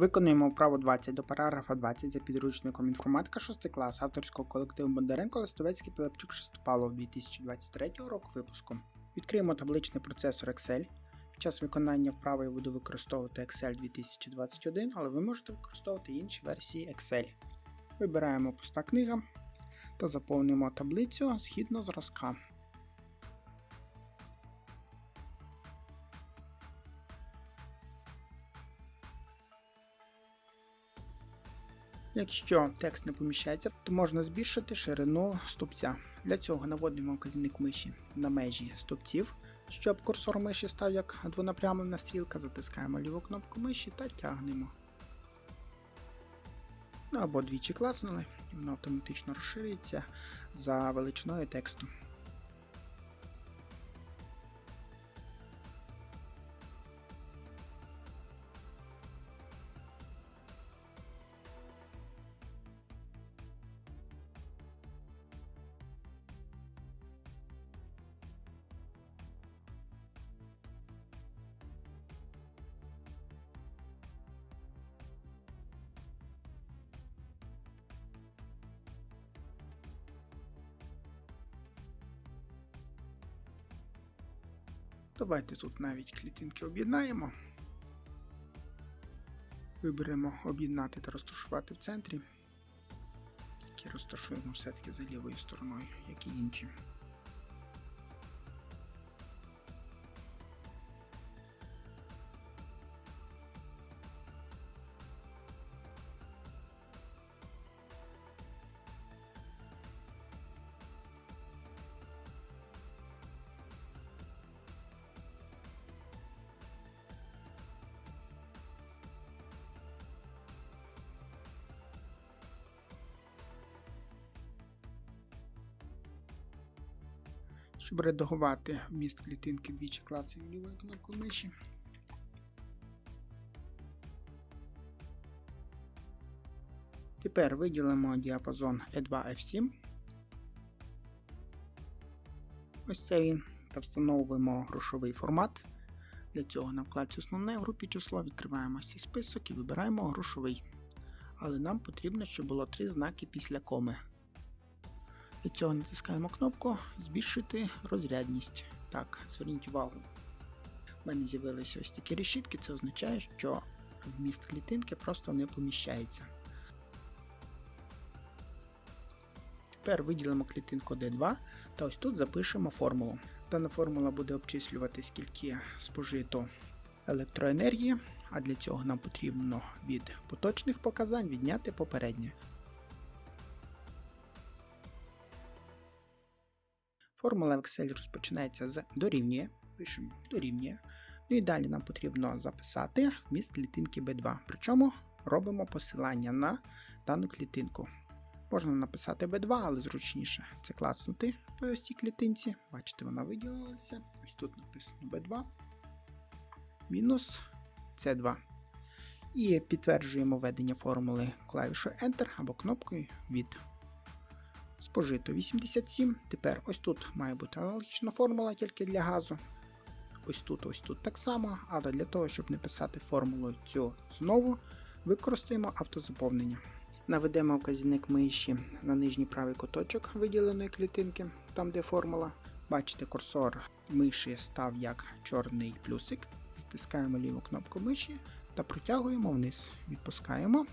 Виконуємо вправу 20 до параграфа 20 за підручником інформатика 6 клас авторського колективу Бондаренко Листовецький Пилипчук Шестопалов 2023 року випуску. Відкриємо табличний процесор Excel. Під час виконання вправи я буду використовувати Excel 2021, але ви можете використовувати інші версії Excel. Вибираємо пуста книга та заповнюємо таблицю згідно зразка. Якщо текст не поміщається, то можна збільшити ширину стопця. Для цього наводимо вказівник миші на межі стопців, щоб курсор миші став як двонапрямлена стрілка, затискаємо ліву кнопку миші та тягнемо. Ну або двічі клацнули, і воно автоматично розширюється за величиною тексту. Давайте тут навіть клітинки об'єднаємо. Виберемо об'єднати та розташувати в центрі. Тільки розташуємо все-таки за лівою стороною, як і інші. Щоб редагувати вміст клітинки двічі клацаємо лівою кнопкою миші. Тепер виділимо діапазон E2 F7. Ось це він. Та встановимо грошовий формат. Для цього на вкладці основне в групі число відкриваємо цей список і вибираємо грошовий. Але нам потрібно, щоб було три знаки після коми. Для цього натискаємо кнопку Збільшити розрядність. Так, зверніть увагу. У мене з'явилися ось такі решітки, це означає, що вміст клітинки просто не поміщається. Тепер виділимо клітинку D2 та ось тут запишемо формулу. Дана формула буде обчислювати, скільки спожито електроенергії, а для цього нам потрібно від поточних показань відняти попереднє. Формула в Excel розпочинається з дорівнює. Пишемо дорівнює. Ну і далі нам потрібно записати вміст клітинки B2. Причому робимо посилання на дану клітинку. Можна написати B2, але зручніше це клацнути по ось цій клітинці. Бачите, вона виділилася. Ось тут написано B2 мінус C2. І підтверджуємо введення формули клавішою Enter або кнопкою від спожито 87. Тепер ось тут має бути аналогічна формула тільки для газу. Ось тут, ось тут так само, але для того, щоб не писати формулу цю знову, використаємо автозаповнення. Наведемо вказівник миші на нижній правий куточок виділеної клітинки, там де формула. Бачите, курсор миші став як чорний плюсик. Стискаємо ліву кнопку миші та протягуємо вниз. Відпускаємо.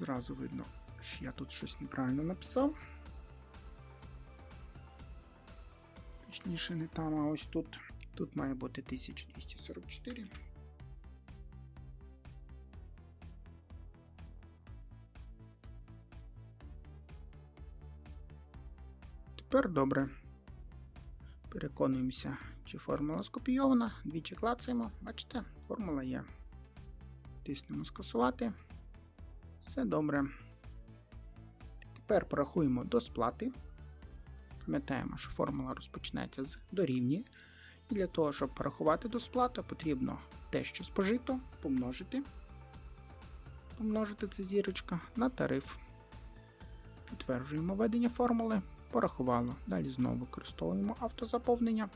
Зразу видно, що я тут щось неправильно написав. Точніше, не там, а ось тут. Тут має бути 1244. Тепер добре. Переконуємося, чи формула скопійована. Двічі клацаємо. Бачите, формула є. Тиснемо скасувати. Все добре. Тепер порахуємо до сплати. Пам'ятаємо, що формула розпочинається з дорівнює. І для того, щоб порахувати до сплати, потрібно те, що спожито, помножити. Помножити це зірочка на тариф. Підтверджуємо введення формули. Порахувало. Далі знову використовуємо автозаповнення.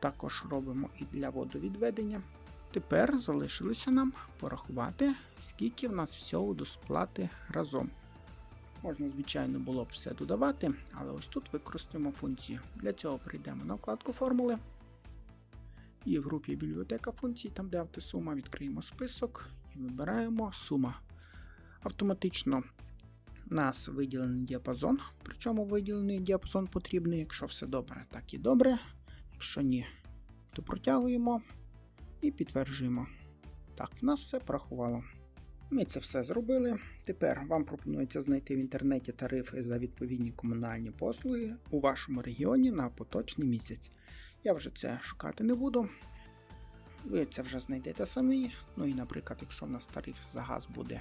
Також робимо і для водовідведення. Тепер залишилося нам порахувати, скільки в нас всього до сплати разом. Можна, звичайно, було б все додавати, але ось тут використаємо функцію. Для цього прийдемо на вкладку формули. І в групі бібліотека функцій, там де автосума, відкриємо список і вибираємо сума. Автоматично у нас виділений діапазон, причому виділений діапазон потрібний, якщо все добре, так і добре. Якщо ні, то протягуємо і підтверджуємо. Так, в нас все порахувало. Ми це все зробили. Тепер вам пропонується знайти в інтернеті тарифи за відповідні комунальні послуги у вашому регіоні на поточний місяць. Я вже це шукати не буду. Ви це вже знайдете самі. Ну і, наприклад, якщо в нас тариф за газ буде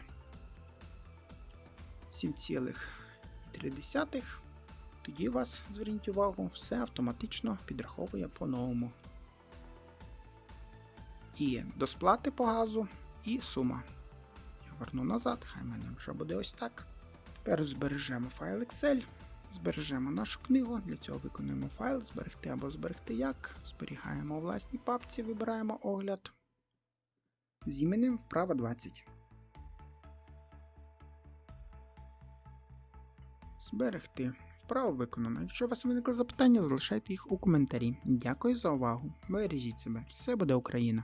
7,3, тоді вас, зверніть увагу, все автоматично підраховує по-новому. І до сплати по газу, і сума. Я верну назад, хай в мене вже буде ось так. Тепер збережемо файл Excel, збережемо нашу книгу. Для цього виконуємо файл, зберегти або зберегти як. Зберігаємо у власній папці, вибираємо огляд. З іменем вправа 20. Зберегти. Вправо виконано. Якщо у вас виникли запитання, залишайте їх у коментарі. Дякую за увагу. Бережіть себе. Все буде Україна!